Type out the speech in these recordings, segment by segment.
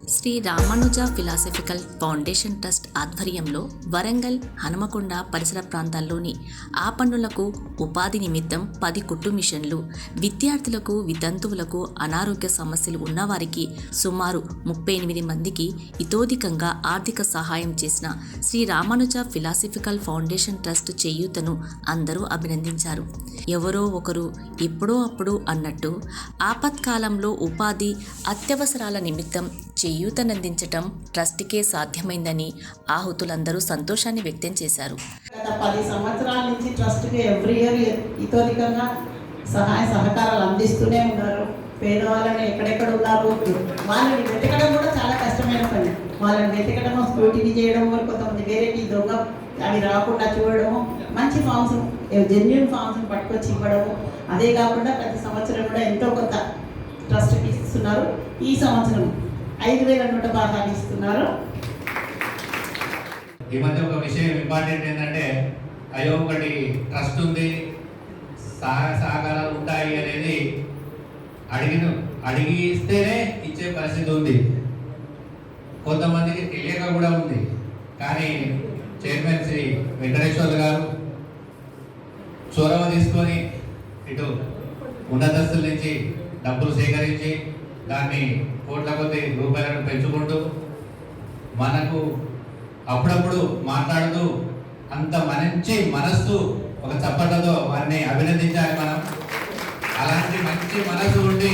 Shri Ramanuja philosophical foundation trust ఆధ్వర్యంలో వరంగల్ హనుమకొండ పరిసర ప్రాంతాల్లోని ఆపన్నులకు ఉపాధి నిమిత్తం పది కుట్టు మిషన్లు విద్యార్థులకు వితంతువులకు అనారోగ్య సమస్యలు ఉన్నవారికి సుమారు ముప్పై ఎనిమిది మందికి ఇతోధికంగా ఆర్థిక సహాయం చేసిన Shri Ramanuja philosophical foundation trust చేయూతను అందరూ అభినందించారు. ఎవరో ఒకరు ఎప్పుడో అప్పుడు అన్నట్టు ఆపత్కాలంలో ఉపాధి అత్యవసరాల నిమిత్తం చేయూతనందించటం ట్రస్ట్కే సాధ్యమైందని ఆహుతులందరూ సంతోషాన్ని వ్యక్తం చేశారు. గత పది సంవత్సరాల నుంచి ట్రస్ట్కి ఎవ్రీ ఇయర్ ఇతోధికంగా సహాయ సహకారాలు అందిస్తూనే ఉన్నారు. పేదవాళ్ళని ఎక్కడెక్కడ ఉన్నారు? వాళ్ళని వెతకడం కూడా చాలా కష్టమైన పని. వాళ్ళని వెతకడం స్క్రూటినీ చేయడం కొంతమంది వేరేకి దొంగ అవి రాకుండా చూడడము మంచి ఫామ్స్ జెన్యున్ ఫామ్స్ పట్టుకొచ్చి ఇవ్వడము. అదే కాకుండా ప్రతి సంవత్సరం కూడా ఎంతో కొంత ట్రస్ట్కి ఇస్తున్నారు. ఈ సంవత్సరం ఐదు వేల నూట పదహారు ఇస్తున్నారు. ఈ మధ్య ఒక విషయం ఇంపార్టెంట్ ఏంటంటే అయ్యో ఒకటి ట్రస్ట్ ఉంది సహాయ సహకారాలు ఉంటాయి అనేది అడిగిన. అడిగిస్తేనే ఇచ్చే పరిస్థితి ఉంది. కొంతమందికి తెలియక కూడా ఉంది. కానీ చైర్మన్ శ్రీ వెంకటేశ్వర్లు గారు చొరవ తీసుకొని ఇటు ఉన్నతస్తుల నుంచి డబ్బులు సేకరించి దాన్ని కోట్ల కొద్ది రూపాయలను పెంచుకుంటూ మనకు అప్పుడప్పుడు మాట్లాడుతూ అంత మంచి మనస్సు ఒక చప్పట్లతో వారిని అభినందించాలి మనం. అలాంటి మంచి మనసు ఉండి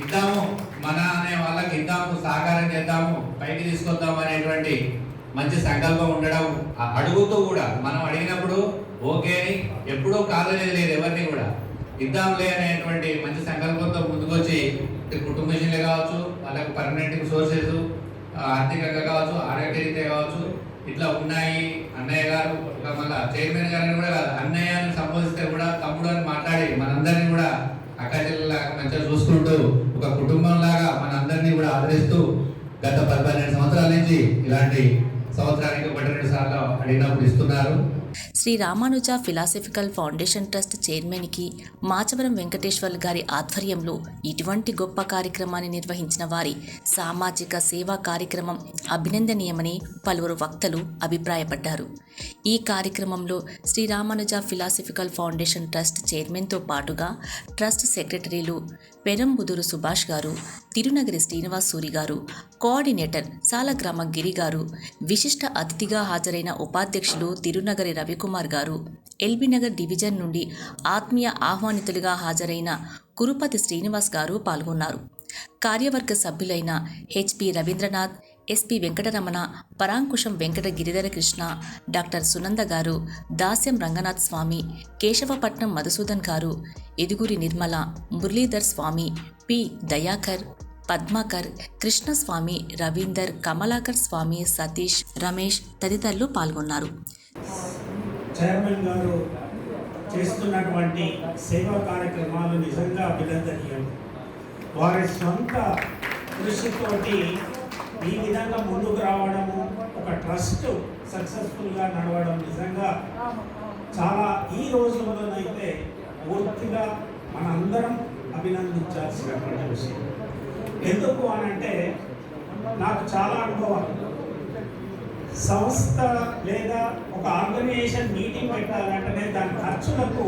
ఇద్దాము మన అనే వాళ్ళకి ఇద్దాము సహకారం చేద్దాము పైకి తీసుకొద్దాము అనేటువంటి మంచి సంకల్పం ఉండడం ఆ అడుగుతూ కూడా మనం అడిగినప్పుడు ఓకే అని ఎప్పుడూ కాదనేది లేదు ఎవరిని కూడా. ఇద్దాంలే అనేటువంటి మంచి సంకల్పంతో ముందుకొచ్చి కుటుంబ విషయంలో కావచ్చు వాళ్ళకి పర్మనెంట్ సోర్సెస్ ఆర్థికంగా కావచ్చు ఆరోగ్యరీత్యా కావచ్చు ఇట్లా ఉన్నాయి. అన్నయ్య గారు ఇక మళ్ళా చైర్మన్ గారిని కూడా కాదు అన్నయ్యని సంబోధిస్తే కూడా తమ్ముడు అని మాట్లాడి మనందరినీ కూడా అక్క చెల్లెలాగా మంచిగా చూసుకుంటూ ఒక కుటుంబం లాగా మనందరినీ కూడా ఆదరిస్తూ గత పది పన్నెండు సంవత్సరాల నుంచి ఇలాంటి సంవత్సరానికి ఒకటి రెండు సార్లు అడిగినప్పుడు ఇస్తున్నారు. Shri Ramanuja philosophical foundation trust చైర్మన్కి Machavaram Venkateswarlu గారి ఆధ్వర్యంలో ఇటువంటి గొప్ప కార్యక్రమాన్ని నిర్వహించిన వారి సామాజిక సేవా కార్యక్రమం అభినందనీయమని పలువురు వక్తలు అభిప్రాయపడ్డారు. ఈ కార్యక్రమంలో Shri Ramanuja philosophical foundation trust చైర్మన్తో పాటుగా ట్రస్ట్ సెక్రటరీలు పెరంబుదురు సుభాష్ గారు తిరునగరి శ్రీనివాస్ సూరి గారు కోఆర్డినేటర్ సాలగ్రామ గిరి గారు విశిష్ట అతిథిగా హాజరైన ఉపాధ్యక్షులు తిరునగరి రవికుమార్ గారు ఎల్బీనగర్ డివిజన్ నుండి ఆత్మీయ ఆహ్వానితులుగా హాజరైన కురుపతి శ్రీనివాస్ గారు పాల్గొన్నారు. కార్యవర్గ సభ్యులైన HP Ravindranath SP Venkataramana Parankusham Venkata Giridhara Krishna doctor Sunanda garu Dasyam Ranganath Swamy Keshavapatnam Madhusudan garu Eduguri Nirmala Muralidhar Swamy P Dayakar Padmakar Krishnaswamy Ravinder Kamalakar Swamy Satish Ramesh తదితరులు పాల్గొన్నారు. Chairman గారు చేస్తున్నటువంటి సేవా కార్యక్రమాలు నిజంగా అభినందనీయం. వారి సొంత కృషితోటి ఈ విధంగా ముందుకు రావడము ఒక ట్రస్ట్ సక్సెస్ఫుల్గా నడవడం నిజంగా చాలా ఈ రోజుల్లోనైతే పూర్తిగా మనందరం అభినందించాల్సినటువంటి విషయం. ఎందుకు అని అంటే నాకు చాలా అనుభవాలు. సంస్థ లేదా ఒక ఆర్గనైజేషన్ మీటింగ్ పెట్టాలంటేనే దాని ఖర్చులకు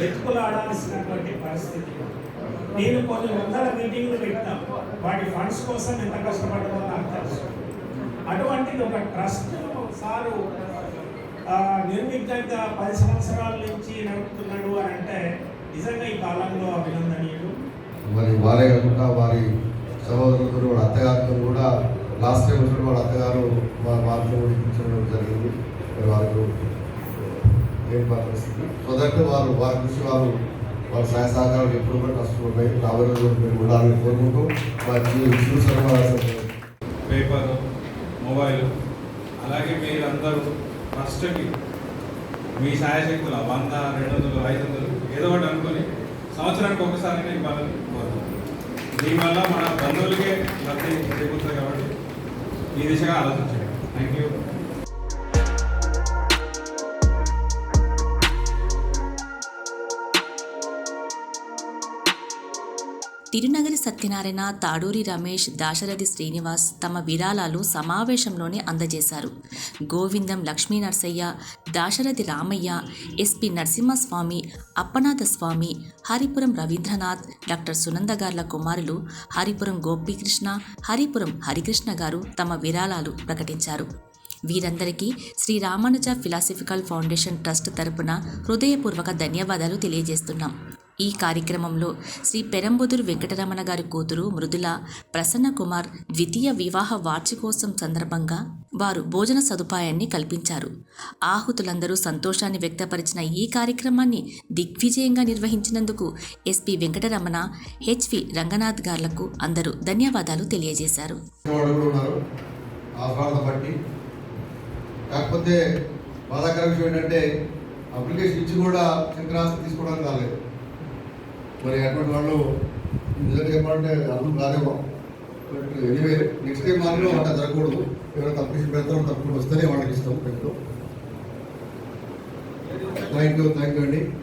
వెతుకులాడాల్సినటువంటి పరిస్థితి. నేను కొన్ని వందల మీటింగ్లు పెట్టాం వాటి ఫండ్స్ కోసం ఎంత కష్టపడ్డదో నాకు తెలుసు. అటువంటిది ఒక ట్రస్ట్ సారు నిర్విఘ్నంగా పది సంవత్సరాల నుంచి నడుపుతున్నాడు అని అంటే నిజంగా ఈ కాలంలో అభినందన మరి వారే కాకుండా వారి సహోదరులు వాళ్ళ అత్తగారితో కూడా లాస్ట్ టైం వచ్చిన వాళ్ళ అత్తగారు వారి వారితో ఇప్పించడం జరిగింది. మరి వారికి ఏం పరిస్థితి సో దట్ వారు వారి కృషి వారు వాళ్ళ సహాయ సహకారాలు ఎప్పుడు కూడా కష్టపడ్డాయి రాబోయే రోజులు మీరు ఉండాలని కోరుకుంటూ వారికి పేపర్ మొబైల్ అలాగే మీరందరూ ఫస్ట్కి మీ సాయశక్తుల వంద రెండు వందలు ఐదు వందలు ఏదో ఒకటి అనుకొని సంవత్సరానికి ఒకసారి ఇవ్వాలని వాళ్ళని కోరుతున్నాను దీనివల్ల మన బంధువులకే లబ్ధి చేకూరుతుంది కాబట్టి ఈ దిశగా ఆలోచించండి. థ్యాంక్ యూ తిరునగరి సత్యనారాయణ తాడూరి రమేష్ దాశరథి శ్రీనివాస్ తమ విరాళాలు సమావేశంలోనే అందజేశారు. గోవిందం లక్ష్మీ నర్సయ్య దాశరథి రామయ్య ఎస్పి నరసింహస్వామి అప్పనాథ స్వామి హరిపురం రవీంద్రనాథ్ డాక్టర్ సునందగార్ల కుమారులు హరిపురం గోపీకృష్ణ హరిపురం హరికృష్ణ గారు తమ విరాళాలు ప్రకటించారు. వీరందరికీ Shri Ramanuja philosophical foundation trust తరపున హృదయపూర్వక ధన్యవాదాలు తెలియజేస్తున్నాం. ఈ కార్యక్రమంలో శ్రీ పెరంబుదురు వెంకటరమణ గారి కూతురు మృదుల ప్రసన్న కుమార్ ద్వితీయ వివాహ వార్షికోత్సవం సందర్భంగా వారు భోజన సదుపాయాన్ని కల్పించారు. ఆహుతులందరూ సంతోషాన్ని వ్యక్తపరిచిన ఈ కార్యక్రమాన్ని దిగ్విజయంగా నిర్వహించినందుకు ఎస్పి వెంకటరమణ హెచ్వి రంగనాథ్ గార్లకు అందరూ ధన్యవాదాలు తెలియజేశారు. కాకపోతే బాధాకర విషయం ఏంటంటే అప్లికేషన్ ఇచ్చి కూడా శంకరాస్తి తీసుకోవడానికి రాలేదు. మరి అటువంటి వాళ్ళు నిజంగా చెప్పాలంటే అర్థం కాదేమో బట్ ఎనీవే నెక్స్ట్ టైం మాత్రం అట్లా జరగకూడదు. ఎవరైనా అప్లికేషన్ పెడతారో తప్పకుండా వస్తేనే వాళ్ళకి ఇస్తాం. పెట్టుకో థ్యాంక్ యూ థ్యాంక్ యూ అండి.